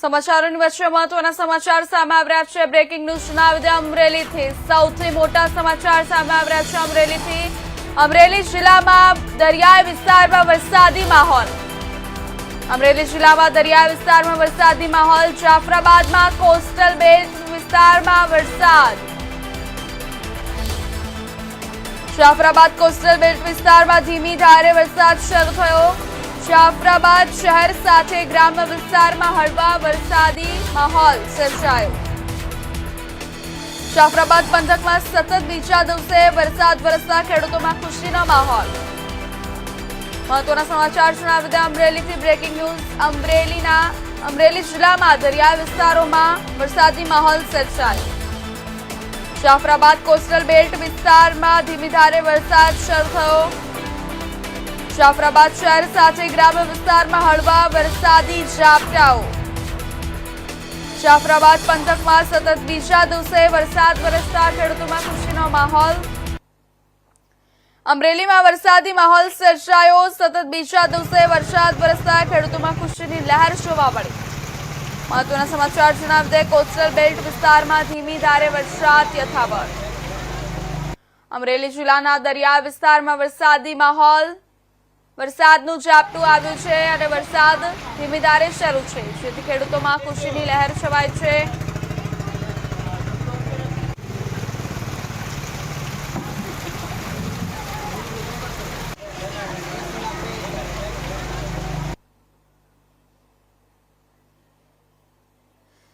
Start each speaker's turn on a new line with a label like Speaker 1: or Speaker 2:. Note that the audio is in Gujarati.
Speaker 1: સમાચારોની વચ્ચે મહત્વના સમાચાર સામે આવ્યા છે. બ્રેકિંગ ન્યૂઝ જણાવી દે, અમરેલીથી સૌથી મોટા સમાચાર સામે આવ્યા છે અમરેલીથી. અમરેલી જિલ્લામાં દરિયાઈ વિસ્તારમાં વરસાદી માહોલ. અમરેલી જિલ્લામાં દરિયાઈ વિસ્તારમાં વરસાદી માહોલ. જાફરાબાદમાં કોસ્ટલ બેલ્ટ વિસ્તારમાં વરસાદ. જાફરાબાદ કોસ્ટલ બેલ્ટ વિસ્તારમાં ધીમી ધારે વરસાદ શરૂ થયો. જાફરાબાદ શહેર સાથે ગ્રામ્ય વિસ્તારમાં હળવા વરસાદી માહોલ સર્જાયો. જાફરાબાદ પંથકમાં સતત બીજા દિવસે વરસાદ વરસતા ખેડૂતોમાં ખુશીનો માહોલ. મહત્વના સમાચાર જણાવી દે અમરેલીથી બ્રેકિંગ ન્યૂઝ અમરેલીના, અમરેલી જિલ્લામાં દરિયા વિસ્તારોમાં વરસાદી માહોલ સર્જાયો. જાફરાબાદ કોસ્ટલ બેલ્ટ વિસ્તારમાં ધીમી ધારે વરસાદ શરૂ થયો. જાફરાબાદ શહેર સાથે ગ્રામ્ય વિસ્તારમાં હળવા વરસાદી ઝાપટાઓ. જાફરાબાદ પંથકમાં સતત બીજા દિવસે વરસાદ વરસતા ખેડૂતોમાં ખુશીનો માહોલ. અમરેલીમાં વરસાદી માહોલ સર્જાયો. સતત બીજા દિવસે વરસાદ વરસતા ખેડૂતોમાં ખુશીની લહેર જોવા મળી. મહત્વના સમાચાર જણાવી દે, કોસ્ટલ બેલ્ટ વિસ્તારમાં ધીમી ધારે વરસાદ યથાવત. અમરેલી જિલ્લાના દરિયા વિસ્તારમાં વરસાદી માહોલ. વરસાદનું ઝાપટું આવ્યું છે અને વરસાદ ધીમી ધારે શરૂ છે. જેથી ખેડૂતોમાં ખુશીની લહેર છવાય છે.